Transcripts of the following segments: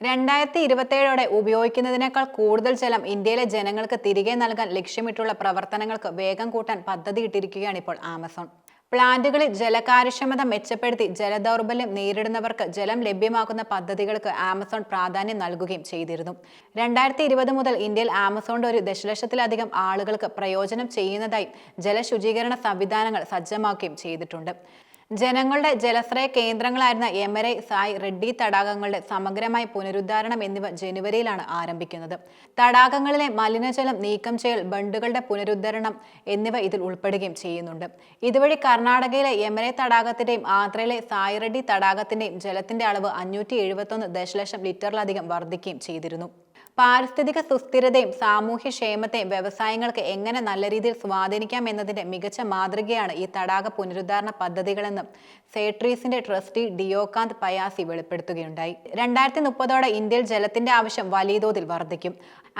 രണ്ടായിരത്തി ഇരുപത്തേഴോടെ ഉപയോഗിക്കുന്നതിനേക്കാൾ കൂടുതൽ ജലം ഇന്ത്യയിലെ ജനങ്ങൾക്ക് തിരികെ നൽകാൻ ലക്ഷ്യമിട്ടുള്ള പ്രവർത്തനങ്ങൾക്ക് വേഗം കൂട്ടാൻ പദ്ധതിയിട്ടിരിക്കുകയാണ് ഇപ്പോൾ ആമസോൺ. പ്ലാന്റുകളിൽ ജലകാര്യക്ഷമത മെച്ചപ്പെടുത്തി ജലദൗർബല്യം നേരിടുന്നവർക്ക് ജലം ലഭ്യമാക്കുന്ന പദ്ധതികൾക്ക് ആമസോൺ പ്രാധാന്യം നൽകുകയും ചെയ്തിരുന്നു. രണ്ടായിരത്തി ഇരുപത് മുതൽ ഇന്ത്യയിൽ ആമസോണിന്റെ ഒരു ദശലക്ഷത്തിലധികം ആളുകൾക്ക് പ്രയോജനം ചെയ്യുന്നതായി ജലശുചീകരണ സംവിധാനങ്ങൾ സജ്ജമാക്കുകയും ചെയ്തിട്ടുണ്ട്. ജനങ്ങളുടെ ജലശ്രയ കേന്ദ്രങ്ങളായിരുന്ന എമരൈ സായ് റെഡ്ഡി തടാകങ്ങളുടെ സമഗ്രമായ പുനരുദ്ധാരണം എന്നിവ ജനുവരിയിലാണ് ആരംഭിക്കുന്നത്. തടാകങ്ങളിലെ മലിനജലം നീക്കം ചെയ്യൽ ബണ്ടുകളുടെ പുനരുദ്ധരണം എന്നിവ ഇതിൽ ഉൾപ്പെടുകയും ചെയ്യുന്നുണ്ട്. ഇതുവഴി കർണാടകയിലെ യമരൈ തടാകത്തിന്റെയും ആന്ധ്രയിലെ സായ് റെഡ്ഡി തടാകത്തിന്റെയും ജലത്തിന്റെ അളവ് അഞ്ഞൂറ്റി ദശലക്ഷം ലിറ്ററിലധികം വർദ്ധിക്കുകയും ചെയ്തിരുന്നു. പാരിസ്ഥിതിക സുസ്ഥിരതയും സാമൂഹ്യ ക്ഷേമത്തെയും വ്യവസായങ്ങൾക്ക് എങ്ങനെ നല്ല രീതിയിൽ സ്വാധീനിക്കാം എന്നതിന്റെ മികച്ച മാതൃകയാണ് ഈ തടാക പുനരുദ്ധാരണ പദ്ധതികളെന്ന് സേട്രീസിന്റെ ട്രസ്റ്റി ഡിയോകാന്ത് പയാസി വെളിപ്പെടുത്തുകയുണ്ടായി. രണ്ടായിരത്തി മുപ്പതോടെ ഇന്ത്യയിൽ ജലത്തിന്റെ ആവശ്യം വലിയ തോതിൽ വർദ്ധിക്കും.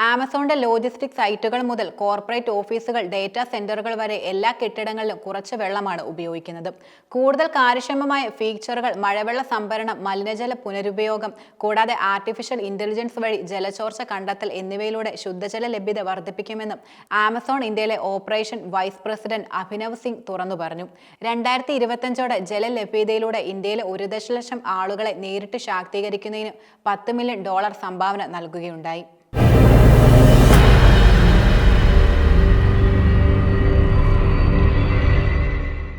ആമസോണിന്റെ ലോജിസ്റ്റിക് സൈറ്റുകൾ മുതൽ കോർപ്പറേറ്റ് ഓഫീസുകൾ ഡേറ്റാ സെന്ററുകൾ വരെ എല്ലാ കെട്ടിടങ്ങളിലും കുറച്ച് വെള്ളമാണ് ഉപയോഗിക്കുന്നത്. കൂടുതൽ കാര്യക്ഷമമായ ഫീച്ചറുകൾ മഴവെള്ള സംഭരണം മലിനജല പുനരുപയോഗം കൂടാതെ ആർട്ടിഫിഷ്യൽ ഇന്റലിജൻസ് വഴി ജലചോർച്ച കണ്ടെത്തൽ എന്നിവയിലൂടെ ശുദ്ധജല ലഭ്യത വർദ്ധിപ്പിക്കുമെന്നും ആമസോൺ ഇന്ത്യയിലെ operation vice president Abhinav Singh തുറന്നു പറഞ്ഞു. രണ്ടായിരത്തി ഇരുപത്തഞ്ചോടെ ജലലഭ്യതയിലൂടെ ഇന്ത്യയിലെ ഒരു ദശലക്ഷം ആളുകളെ നേരിട്ട് ശാക്തീകരിക്കുന്നതിന് പത്ത് മില്യൺ ഡോളർ സംഭാവന നൽകുകയുണ്ടായി.